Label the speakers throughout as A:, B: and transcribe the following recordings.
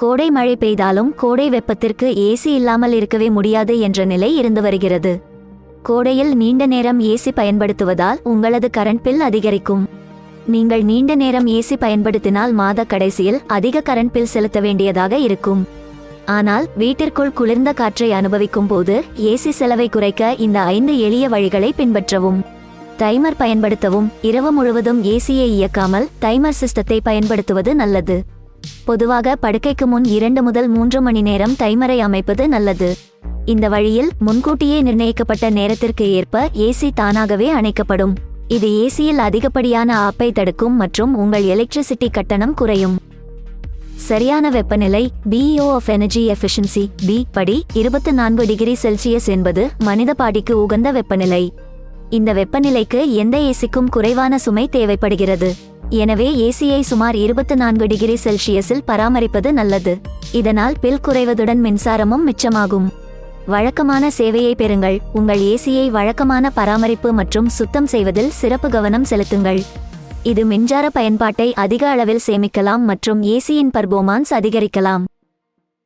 A: கோடை மழை பெய்தாலும் கோடை வெப்பத்திற்கு ஏசி இல்லாமல் இருக்கவே முடியாது என்ற நிலை இருந்து வருகிறது. கோடையில் நீண்ட நேரம் ஏசி பயன்படுத்துவதால் உங்களது கரண்ட் பில் அதிகரிக்கும். நீங்கள் நீண்ட நேரம் ஏசி பயன்படுத்தினால் மாத கடைசியில் அதிக கரண்ட் பில் செலுத்த வேண்டியதாக இருக்கும். ஆனால் வீட்டிற்குள் குளிர்ந்த காற்றை அனுபவிக்கும் போது ஏசி செலவை குறைக்க இந்த ஐந்து எளிய வழிகளை பின்பற்றவும். டைமர் பயன்படுத்தவும். இரவு முழுவதும் ஏசியை இயக்காமல் டைமர் சிஸ்டத்தை பயன்படுத்துவது நல்லது. பொதுவாக படுக்கைக்கு முன் இரண்டு முதல் மூன்று மணி நேரம் டைமரை அமைப்பது நல்லது. இந்த வழியில் முன்கூட்டியே நிர்ணயிக்கப்பட்ட நேரத்திற்கு ஏற்ப ஏசி தானாகவே அணைக்கப்படும். இது ஏசியில் அதிகப்படியான ஆப்பை தடுக்கும் மற்றும் உங்கள் எலக்ட்ரிசிட்டி கட்டணம் குறையும். சரியான வெப்பநிலை BEO of energy efficiency B படி இருபத்தி நான்கு டிகிரி செல்சியஸ் என்பது மனித பாடிக்கு உகந்த வெப்பநிலை. இந்த வெப்பநிலைக்கு எந்த ஏசிக்கும் குறைவான சுமை தேவைப்படுகிறது. எனவே ஏசியை சுமார் இருபத்தி நான்கு டிகிரி செல்சியஸில் பராமரிப்பது நல்லது. இதனால் பில் குறைவதுடன் மின்சாரமும் மிச்சமாகும். வழக்கமான சேவையை பெறுங்கள். உங்கள் ஏசியை வழக்கமான பராமரிப்பு மற்றும் சுத்தம் செய்வதில் சிறப்பு கவனம் செலுத்துங்கள். இது மின்சார பயன்பாட்டை அதிக அளவில் சேமிக்கலாம் மற்றும் ஏசியின் பர்போமான்ஸ் அதிகரிக்கலாம்.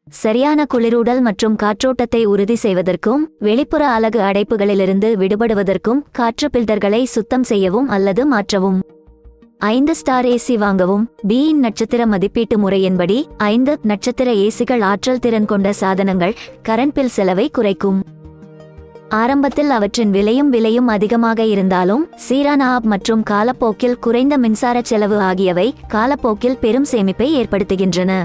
A: சரியான குளிரூடல் மற்றும் காற்றோட்டத்தை உறுதி செய்வதற்கும் வெளிப்புற அலகு அடைப்புகளிலிருந்து விடுபடுவதற்கும் காற்று பில்டர்களை சுத்தம் செய்யவும் அல்லது மாற்றவும். ஐந்து ஸ்டார் ஏசி வாங்கவும் பியின் நட்சத்திர மதிப்பீட்டு முறையின்படி ஐந்து நட்சத்திர ஏசிகள் ஆற்றல் திறன் கொண்ட சாதனங்கள் கரண்ட் பில் செலவை குறைக்கும். ஆரம்பத்தில் அவற்றின் விலையும் விலையும் அதிகமாக இருந்தாலும் சீரான ஆப் மற்றும் காலப்போக்கில் குறைந்த மின்சார செலவு ஆகியவை காலப்போக்கில் பெரும் சேமிப்பை ஏற்படுத்துகின்றன.